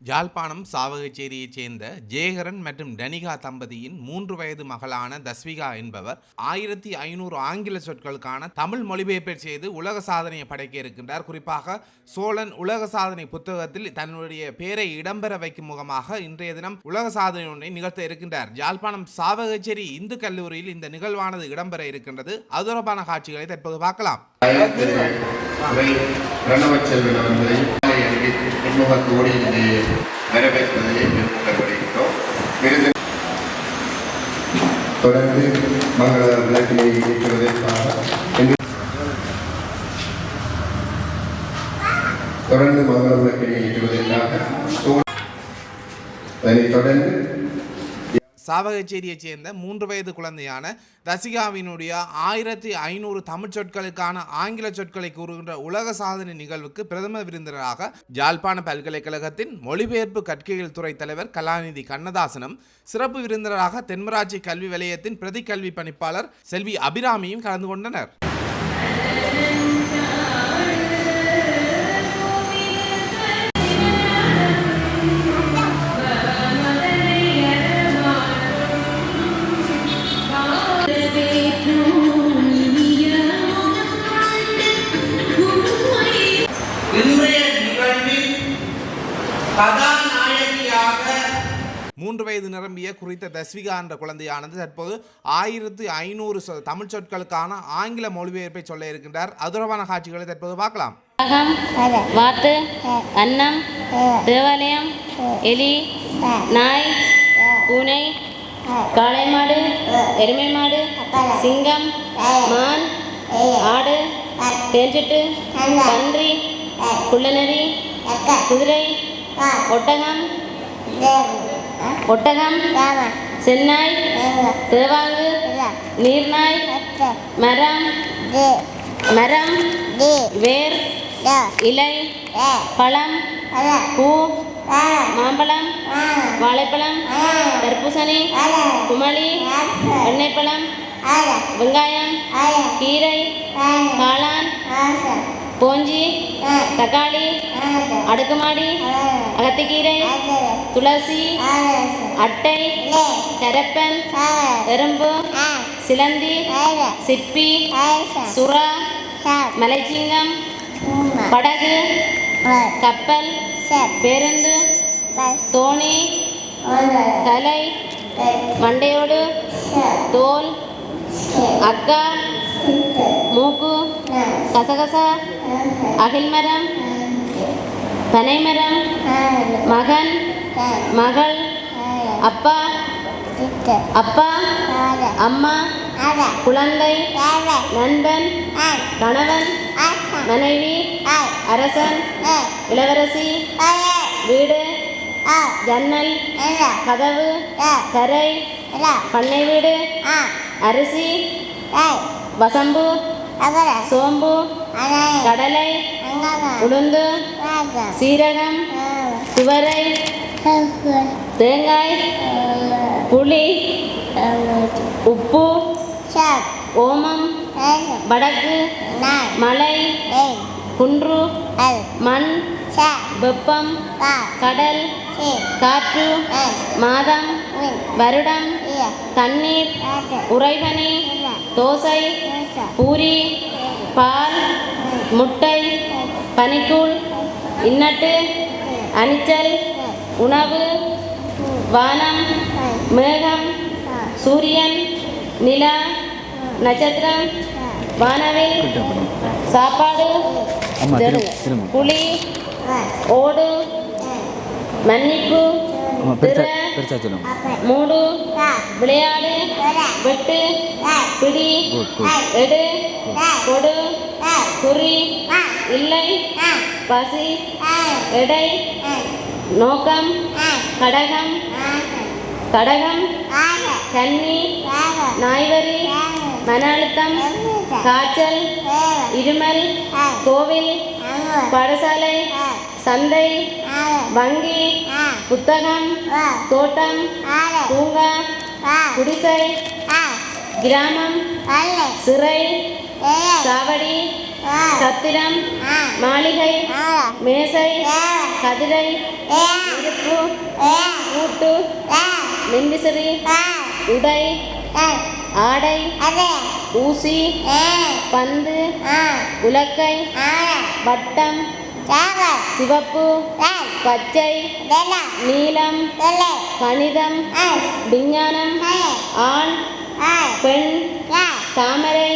யாழ்ப்பாணம் சாவகச்சேரியைச் சேர்ந்த ஜேகரன் மற்றும் டனிகா தம்பதியின் மூன்று வயது மகளான தஸ்விகா என்பவர் ஆயிரத்தி ஐநூறு ஆங்கில சொற்களுக்கான தமிழ் மொழிபெயர்ப்பை செய்து உலக சாதனையை படைக்க இருக்கின்றார். குறிப்பாக சோழன் உலக சாதனை புத்தகத்தில் தன்னுடைய பெயரை இடம்பெற வைக்கும் முகமாக இன்றைய தினம் உலக சாதனை ஒன்றை நிகழ்த்த இருக்கின்றார். யாழ்ப்பாணம் சாவகச்சேரி இந்து கல்லூரியில் இந்த நிகழ்வானது இடம்பெற இருக்கின்றது. அது தொடர்பான காட்சிகளை தற்போது பார்க்கலாம். மாலை அணிவித்து பின்முகத்தோடு இங்கே வரவேற்பதை மேற்கொள்ள வருகின்றோம் விருது தொடர்ந்து மங்கள விளக்கினை ஏற்றுவதற்காக தொடர்ந்து மங்கள விளக்கினை ஏற்றுவதற்காக தோழ- அதனைத் தொடர்ந்து சாவகச்சேரியைச் சேர்ந்த மூன்று வயது குழந்தையான ரசிகாவினுடைய ஆயிரத்தி ஐநூறு தமிழ் சொற்களுக்கான ஆங்கில சொற்களை கூறுகின்ற உலக சாதனை நிகழ்வுக்கு பிரதம விருந்தினராக யாழ்ப்பாண பல்கலைக்கழகத்தின் மொழிபெயர்ப்பு கற்கைகள் துறை தலைவர் கலாநிதி கண்ணதாசனும் சிறப்பு விருந்தினராக தென்மராட்சி கல்வி வலயத்தின் பிரதி கல்வி பணிப்பாளர் செல்வி அபிராமியும் கலந்து கொண்டனர். கதாநாயகியாக மூன்று வயது நிரம்பிய குறித்த தஸ்விகா என்ற குழந்தையானது தற்போது ஆயிரத்து ஐநூறு தமிழ் சொற்களுக்கான ஆங்கில மொழிபெயர்ப்பை சொல்ல இருக்கின்றார். அதுரவான காட்சிகளை தற்போது பார்க்கலாம். வாத்து அன்னம் தேவாலயம் எலி நாய் பூனை காளை மாடு எருமை மாடு சிங்கம் மான் ஆடு தேஞ்சிட்டு பன்றி குள்ளநரி குதிரை ஒட்டகம். ஒட்டகம். சென்னாய் தேவாங்கு நீர்நாய். மரம். மரம். வேர். இலை. பழம். பூ. மாம்பழம். வாழைப்பழம். தர்பூசணி. குமளி. எண்ணெய்ப்பழம் வெங்காயம். கீரை. காளான். போஞ்சி தக்காளி அடுக்குமாடி அகத்திக்கீரை துளசி அட்டை கரப்பன் எறும்பு சிலந்தி சிப்பி சுறா மலைச்சிங்கம் படகு கப்பல் பேருந்து தோணி தலை மண்டையோடு தோல் அக்கா மூக்கு கசகசா அகில்மரம் பனைமரம் மகன் மகள் அப்பா அப்பா அம்மா குழந்தை நண்பன் கணவன் மனைவி அரசன் இளவரசி வீடு ஜன்னல் கதவு கரை பண்ணை வீடு அரிசி வசம்பு சோம்பு கடலை உளுந்து சீரகம் துவரை தேங்காய் புளி உப்பு ஓமம் வடக்கு மலை குன்று மண் வெப்பம் கடல் காற்று மாதம் வருடம் தண்ணீர் உறைபனி தோசை பூரி பால் முட்டை பனிக்கூழ் இன்னட்டு அணிச்சல் உணவு வானம் மேகம் சூரியன் நிலா நட்சத்திரம் வானவில் சாப்பாடு புலி ஓடு மன்னிப்பு திற மூடு. விளையாடு. வெட்டு. பிடி. எடு. கொடு. குறி. இல்லை. பசி. எடை. நோக்கம். கடகம். கடகம். கன்னி நாய்வரி. மன அழுத்தம். காய்ச்சல். இருமல். கோவில். பாடசாலை சந்தை வங்கி புத்தகம் தோட்டம் பூங்கா குடிசை கிராமம் சிறை சாவடி சத்திரம் மாளிகை மேசை கதிரை கூட்டு மின்விசிறி உடை ஆடை ஊசி பந்து உலக்கை வட்டம் சிவப்பு பச்சை நீலம் கணிதம் விஞ்ஞானம் ஆண் பெண் தாமரை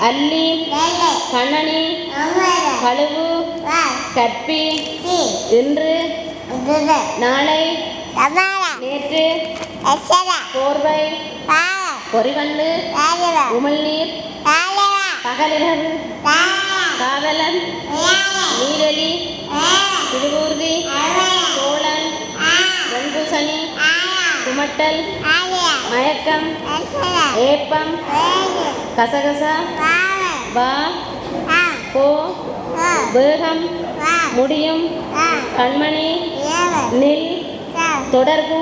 அல்லி கண்ணனி கழுவு கற்பி இன்று நாளை நேற்று போர்வை பொறிவண்டு உமிழ்நீர் பகலிரவு காவலன் நீரலி திருவூர்தி சோழன் வெண்பூசணி குமட்டல் மயக்கம் ஏப்பம் கசகசா வா போ வேகம் முடியும் கண்மணி நெல் தொடர்பு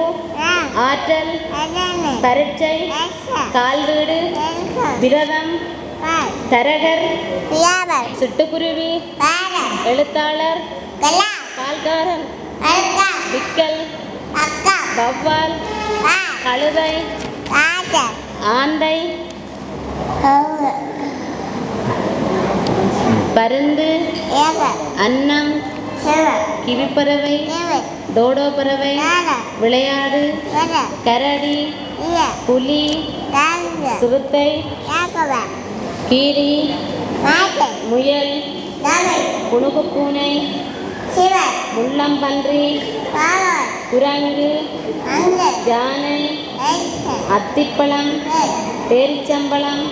ஆற்றல் பரீட்சை கால்வீடு விரதம் தரகர் சிட்டுக்குருவி எழுத்தாளர் பால்காரன் விக்கல் வவ்வால் கழுதை ஆந்தை பருந்து அன்னம் கிவிப்பறவை டோடோ பறவை விளையாடு கரடி புலி சிறுத்தை கீரி முயல் புனுகு பூனை முள்ளம்பன்றி குரங்கு யானை அத்திப்பழம் பேரிச்சம்பழம்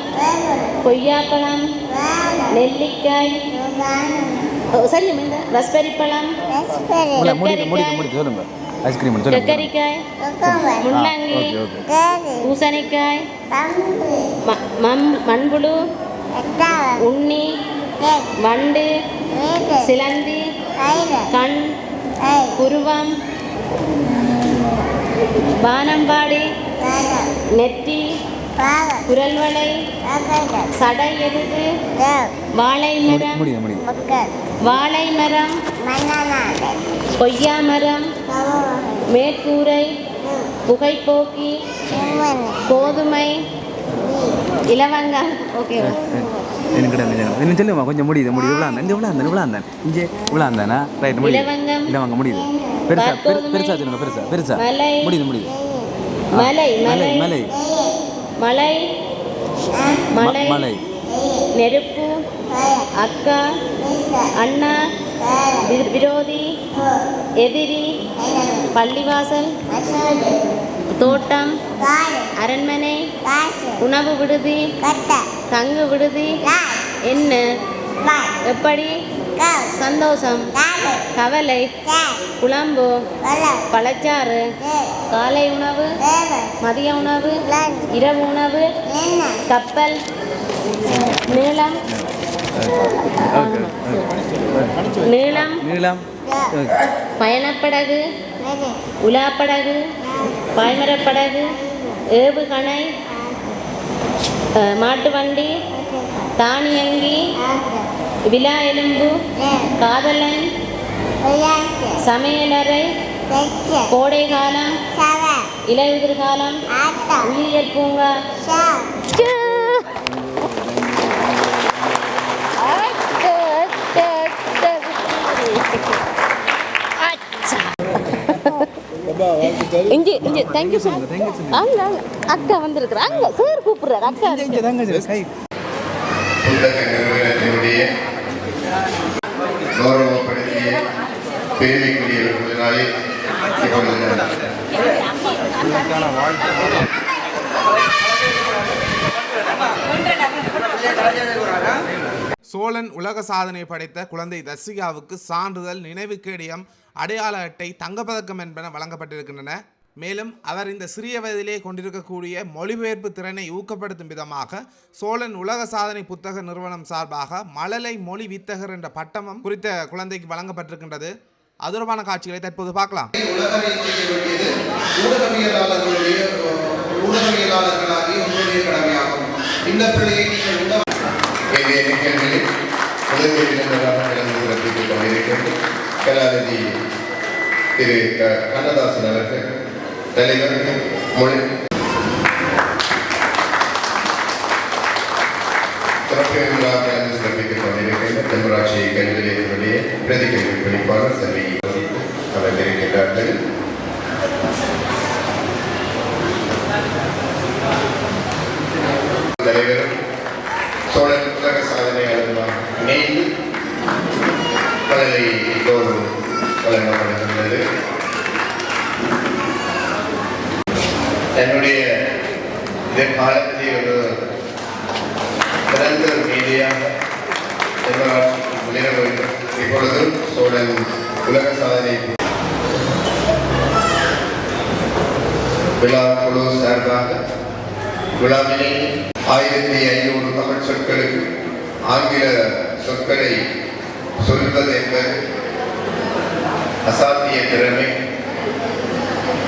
கொய்யாப்பழம் நெல்லிக்காய் சரி இந்த ரஸ்பெரி பழம் ஐஸ்கிரீம் கக்கரிக்காய் முள்ளங்கி பூசணிக்காய் ம- மம்- மண்புழு உண்ணி வண்டு சிலந்தி கண் குருவம் வானம்பாடி நெத்தி குரல்வளை சடை எருது வாழை மரம் வாழை மரம் கொய்யா மரம் மேற்கூரை புகைப்போக்கி கோதுமை இலவங்காய் ஓகே எனக்கு இன்னும் சொல்லுமா கொஞ்சம் முடியுது முடியுது. இவ்வளோ இந்த இவ்வளோ இவ்வளோ அந்த இங்கே இவ்வளோ இருந்தானா ரைட் முடியுது. இலவங்கம். இல்லை வாங்க முடியுது. பெருசா. பெருசா சொல்லுங்க பெருசா பெருசா. முடியுது முடியுது. மலை மலை மலை. மலை. மலை. மலை. நெருப்பு. அக்கா. அண்ணா. விரோதி. எதிரி. பள்ளிவாசல். தோட்டம் அரண்மனை உணவு விடுதி தங்கு விடுதி என்ன? எப்படி? சந்தோஷம் கவலை குழம்பு பழச்சாறு காலை உணவு மதிய உணவு இரவு உணவு கப்பல் நீளம் நீளம் நீளம் பயணப்படகு உலாப்படகு பாய்மரப்படகு ஏவுகணை மாட்டு வண்டி தானியங்கி விழா எலும்பு காதலன் சமையலறை கோடை காலம் இலையுதிர் காலம் உயிரியல் பூங்கா. இஞ்சி இஞ்சி தேங்க்யூ அங்க அக்கா வந்திருக்கிறா அங்க சார் கூப்பிடுறாரு அக்கா கௌரவப்படுத்திய பெருமைக்குரியவர்களினாலே சோழன் உலக சாதனை படைத்த குழந்தை தர்சிகாவுக்கு சான்றிதழ் நினைவு கேடயம் அடையாள அட்டை தங்கப்பதக்கம் என்பன வழங்கப்பட்டிருக்கின்றன. மேலும் அவர் இந்த சிறிய வயதிலே கொண்டிருக்கக்கூடிய மொழிபெயர்ப்பு திறனை ஊக்கப்படுத்தும் விதமாக சோழன் உலக சாதனை புத்தக நிறுவனம் சார்பாக மழலை மொழி வித்தகர் என்ற பட்டமும் குறித்த குழந்தைக்கு வழங்கப்பட்டிருக்கின்றது. அதுரமான காட்சிகளை தற்போது பார்க்கலாம். உங்களுடைய கடமையாகும். இந்த பிள்ளையை நீங்கள் உலக இன்றைய நிகழ்ச்சியில் முதன்மை விருந்தினராக கலாநிதி திரு கண்ணதாசன் அவர்கள் தலைவர் மொழி சிறப்பு விழாவை அன்று சிறப்பித்துக் கொண்டிருக்கின்ற தென்மராட்சி கல்வி உலக சாதனை. விழா குழு சார்பாக விழாவினை ஆயிரத்தி ஐநூறு தமிழ் சொற்களுக்கு ஆங்கில சொற்களை சொல்வது என்பது அசாத்திய திறமை.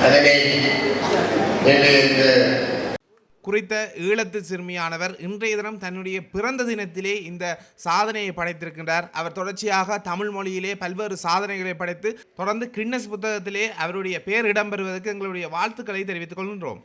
அதனை இன்று இந்த குறித்த ஈழத்து சிறுமியானவர் இன்றைய தினம் தன்னுடைய பிறந்த தினத்திலே இந்த சாதனையை படைத்திருக்கின்றார். அவர் தொடர்ச்சியாக தமிழ் மொழியிலே பல்வேறு சாதனைகளை படைத்து தொடர்ந்து கின்னஸ் புத்தகத்திலே அவருடைய பெயர் இடம்பெறுவதற்கு எங்களுடைய வாழ்த்துக்களை தெரிவித்துக் கொள்கின்றோம்.